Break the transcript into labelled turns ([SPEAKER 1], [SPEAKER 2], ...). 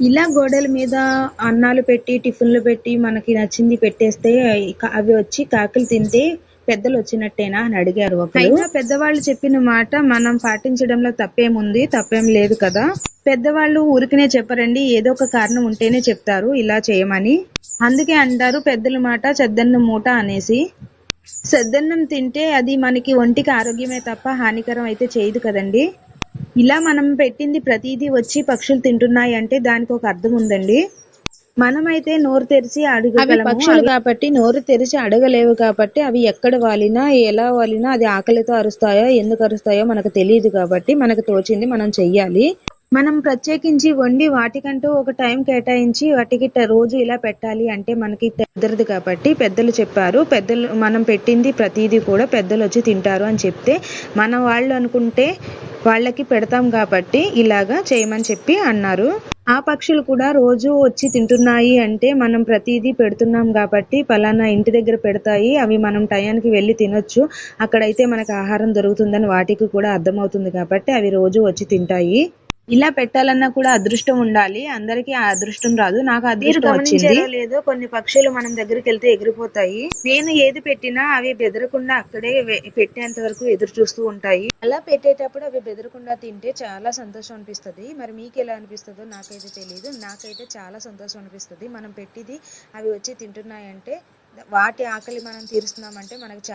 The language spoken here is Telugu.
[SPEAKER 1] ఇలా గోడల మీద అన్నాలు పెట్టి టిఫిన్లు పెట్టి మనకి నచ్చింది పెట్టేస్తే అవి వచ్చి కాకులు తింటే పెద్దలు వచ్చినట్టేనా అని అడిగారు ఒకరు. అయినా పెద్దవాళ్ళు చెప్పిన మాట మనం పాటించడంలో తప్పేముంది? తప్పేం లేదు కదా. పెద్దవాళ్ళు ఊరికనే చెప్పరండి ఏదో ఒక కారణం ఉంటేనే చెప్తారు ఇలా చేయమని. అందుకే అంటారు పెద్దల మాట చెద్దన్నం మూట అనేసి. చెద్దన్నం తింటే అది మనకి ఒంటికి ఆరోగ్యమే తప్ప హానికరం అయితే చేయదు కదండి. ఇలా మనం పెట్టింది ప్రతిదీ వచ్చి పక్షులు తింటున్నాయి అంటే దానికి ఒక అర్థం ఉందండి. మనమైతే నోరు తెరిచి అడగగలము పక్షులు కాబట్టి నోరు తెరిచి అడగలేవు కాబట్టి అవి ఎక్కడ వాలినా ఎలా వాలినా అది ఆకలితో అరుస్తాయో ఎందుకు అరుస్తాయో మనకు తెలియదు కాబట్టి మనకు తోచింది మనం చెయ్యాలి. మనం ప్రత్యేకించి వండి వాటికంటూ ఒక టైం కేటాయించి వాటికి రోజు ఇలా పెట్టాలి అంటే మనకి కుదరదు కాబట్టి పెద్దలు చెప్పారు. పెద్దలు మనం పెట్టింది ప్రతిదీ కూడా పెద్దలు వచ్చి తింటారు అని చెప్తే మన వాళ్ళు అనుకుంటే వాళ్ళకి పెడతాం కాబట్టి ఇలాగా చేయమని చెప్పి అన్నారు. ఆ పక్షులు కూడా రోజు వచ్చి తింటున్నాయి అంటే మనం ప్రతిదీ పెడుతున్నాం కాబట్టి పలానా ఇంటి దగ్గర పెడతాయి అవి మనం టయానికి వెళ్ళి తినొచ్చు. అక్కడైతే మనకు ఆహారం దొరుకుతుందని వాటికి కూడా అర్థమవుతుంది కాబట్టి అవి రోజు వచ్చి తింటాయి. ఇలా పెట్టాలన్నా కూడా అదృష్టం ఉండాలి. అందరికీ ఆ అదృష్టం రాదు. నాకు అదృష్టం వచ్చింది. లేదో కొన్ని పక్షులు మనం దగ్గరికి వెళ్తే ఎగిరిపోతాయి. నేను ఏది పెట్టినా అవి బెదరకుండా అక్కడే పెట్టేంత వరకు ఎదురు చూస్తూ ఉంటాయి. అలా పెట్టేటప్పుడు అవి బెదరకుండా తింటే చాలా సంతోషం అనిపిస్తది. మరి మీకు ఎలా అనిపిస్తుందో నాకైతే తెలియదు నాకైతే చాలా సంతోషం అనిపిస్తది. మనం పెట్టింది అవి వచ్చి తింటున్నాయంటే వాటి ఆకలి మనం తీరుస్తున్నామంటే మనకు చాలా